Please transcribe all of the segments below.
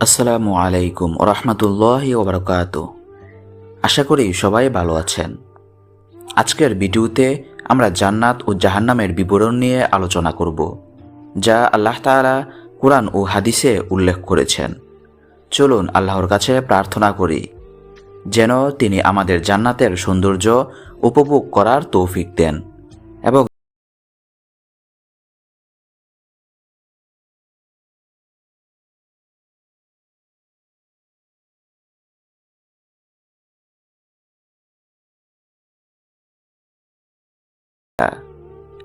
আসসালামু আলাইকুম রহমতুল্লাহ ওবরকাত আশা করি সবাই ভালো আছেন। আজকের ভিডিওতে আমরা জান্নাত ও জাহান্নামের বিবরণ নিয়ে আলোচনা করব, যা আল্লাহ তাআলা কোরআন ও হাদিসে উল্লেখ করেছেন। চলুন আল্লাহর কাছে প্রার্থনা করি, যেন তিনি আমাদের জান্নাতের সৌন্দর্য উপভোগ করার তৌফিক দেন।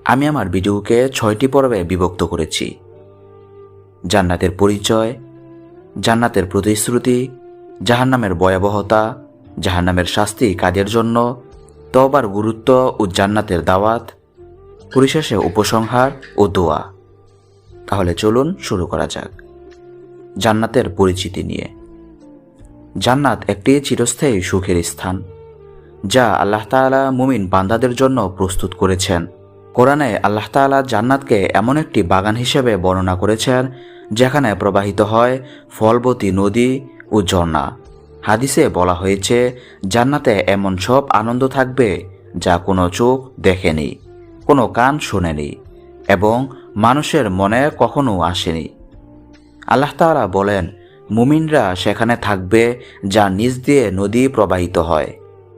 আমি আমার ভিডিওকে ছয়টি পর্বে বিভক্ত করেছি। জান্নাতের পরিচয়, জান্নাতের প্রতিশ্রুতি, জাহান্নামের ভয়াবহতা, জাহান্নামের শাস্তি কাজের জন্য তবার গুরুত্ব ও জান্নাতের দাওয়াত, পরিশেষে উপসংহার ও দোয়া। তাহলে চলুন শুরু করা যাক। জান্নাতের পরিচিতি নিয়ে। জান্নাত একটি চিরস্থায়ী সুখের স্থান, যা আল্লাহ তাআলা মুমিন বান্দাদের জন্য প্রস্তুত করেছেন। কোরআনে আল্লাহ তাআলা জান্নাতকে এমন একটি বাগান হিসেবে বর্ণনা করেছেন, যেখানে প্রবাহিত হয় ফলবতী নদী ও ঝর্ণা। হাদিসে বলা হয়েছে, জান্নাতে এমন সব আনন্দ থাকবে যা কোনো চোখ দেখেনি, কোনো কান শোনেনি এবং মানুষের মনে কখনো আসেনি। আল্লাহ তাআলা বলেন, মুমিনরা সেখানে থাকবে যা নিজ দিয়ে নদী প্রবাহিত হয়।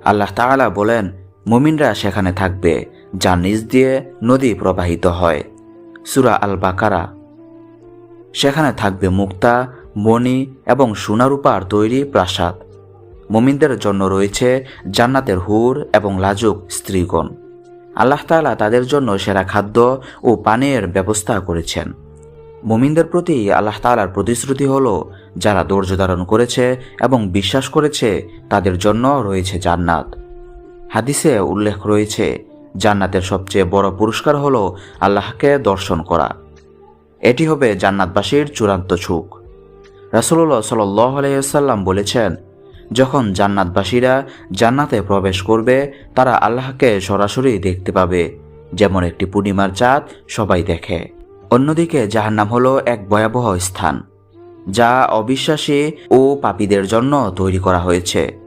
আল্লাহ তাআলা বলেন, মুমিনরা সেখানে থাকবে যা নিজ দিয়ে নদী প্রবাহিত হয়। সুরা আল বাকারা সেখানে থাকবে মুক্তা মণি এবং সোনারূপার তৈরি প্রাসাদ। মুমিনদের জন্য রয়েছে জান্নাতের হুর এবং লাজুক স্ত্রীগণ। আল্লাহ তাআলা তাদের জন্য সেরা খাদ্য ও পানীয়ের ব্যবস্থা করেছেন। মুমিনদের প্রতি আল্লাহ তাআলার প্রতিশ্রুতি হল, যারা ধৈর্য ধারণ করেছে এবং বিশ্বাস করেছে, তাদের জন্য রয়েছে জান্নাত। হাদিসে উল্লেখ রয়েছে জান্নাতের সবচেয়ে বড় পুরস্কার হল আল্লাহকে দর্শন করা। এটি হবে জান্নাতবাসীর চূড়ান্ত সুখ। রাসুল্লাহ সাল্লাম বলেছেন, যখন জান্নাতবাসীরা জান্নাতে প্রবেশ করবে, তারা আল্লাহকে সরাসরি দেখতে পাবে, যেমন একটি পূর্ণিমার চাঁদ সবাই দেখে। অন্যদিকে জাহান্নাম হলো এক ভয়াবহ স্থান, যা অবিশ্বাসী ও পাপীদের জন্য তৈরি করা হয়েছে।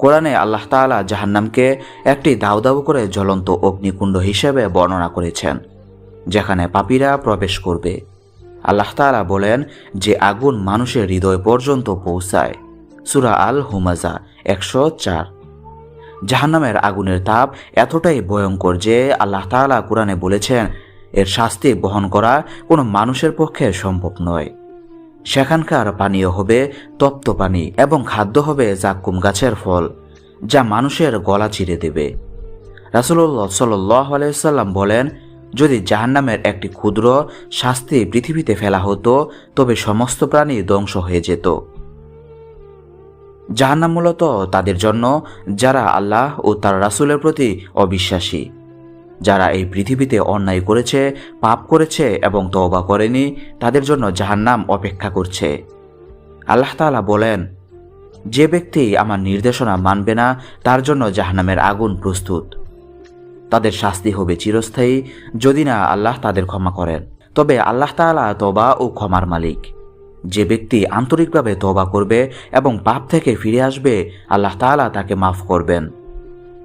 কোরআনে আল্লাহ তাআলা জাহান্নামকে একটি দাউ দাউ করে জ্বলন্ত অগ্নিকুণ্ড হিসেবে বর্ণনা করেছেন, যেখানে পাপীরা প্রবেশ করবে। আল্লাহ তাআলা বলেন যে আগুন মানুষের হৃদয় পর্যন্ত পৌঁছায়। সুরা আল হুমাজা একশো চার। জাহান্নামের আগুনের তাপ এতটাই ভয়ঙ্কর যে আল্লাহ তাআলা কোরআনে বলেছেন, এর শাস্তি বহন করা কোনো মানুষের পক্ষে সম্ভব নয়। সেখানকার পানীয় হবে তপ্ত পানি এবং খাদ্য হবে জাক্কুম গাছের ফল, যা মানুষের গলা চিরে দেবে। রাসুল্লাহ সাল্লাহ আলাইসাল্লাম বলেন, যদি জাহান্নামের একটি ক্ষুদ্র শাস্তি পৃথিবীতে ফেলা হতো, তবে সমস্ত প্রাণী ধ্বংস হয়ে যেত। জাহান্নাম মূলত তাদের জন্য, যারা আল্লাহ ও তার রাসুলের প্রতি অবিশ্বাসী। যারা এই পৃথিবীতে অন্যায় করেছে, পাপ করেছে এবং তওবা করেনি, তাদের জন্য জাহান্নাম অপেক্ষা করছে। আল্লাহ তাআলা বলেন, যে ব্যক্তি আমার নির্দেশনা মানবে না, তার জন্য জাহান্নামের আগুন প্রস্তুত। তাদের শাস্তি হবে চিরস্থায়ী, যদি না আল্লাহ তাদের ক্ষমা করেন। তবে আল্লাহ তাআলা তবা ও ক্ষমার মালিক। যে ব্যক্তি আন্তরিকভাবে তবা করবে এবং পাপ থেকে ফিরে আসবে, আল্লাহ তাআলা তাকে মাফ করবেন।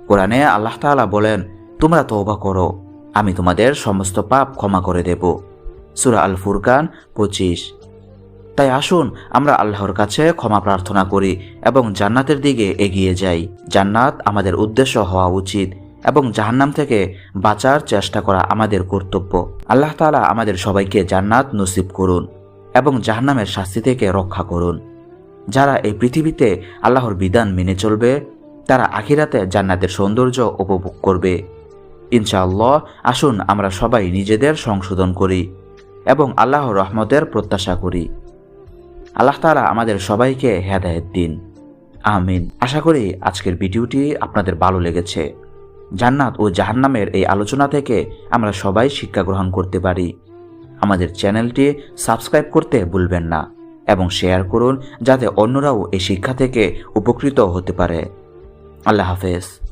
কোরআনে আল্লাহ তাআলা বলেন তোমরা তওবা করো। আমি তোমাদের সমস্ত পাপ ক্ষমা করে দেব। সুরা আল ফুরকান পঁচিশ। তাই আসুন, আমরা আল্লাহর কাছে ক্ষমা প্রার্থনা করি এবং জান্নাতের দিকে এগিয়ে যাই। জান্নাত আমাদের উদ্দেশ্য হওয়া উচিত এবং জাহান্নাম থেকে বাঁচার চেষ্টা করা আমাদের কর্তব্য। আল্লাহ তাআলা আমাদের সবাইকে জান্নাত নসিব করুন এবং জাহান্নামের শাস্তি থেকে রক্ষা করুন। যারা এই পৃথিবীতে আল্লাহর বিধান মেনে চলবে, তারা আখিরাতে জান্নাতের সৌন্দর্য উপভোগ করবে। ইনশাআল্লাহ, আসুন আমরা সবাই নিজেদের সংশোধন করি এবং আল্লাহর রহমতের প্রত্যাশা করি। আল্লাহ তাআলা আমাদের সবাইকে হেদায়েত দিন। আমিন। আশা করি আজকের ভিডিওটি আপনাদের ভালো লেগেছে। জান্নাত ও জাহান্নামের এই আলোচনা থেকে আমরা সবাই শিক্ষা গ্রহণ করতে পারি। আমাদের চ্যানেলটি সাবস্ক্রাইব করতে ভুলবেন না এবং শেয়ার করুন যাতে অন্যরাও এই শিক্ষা থেকে উপকৃত হতে পারে। আল্লাহ হাফেজ।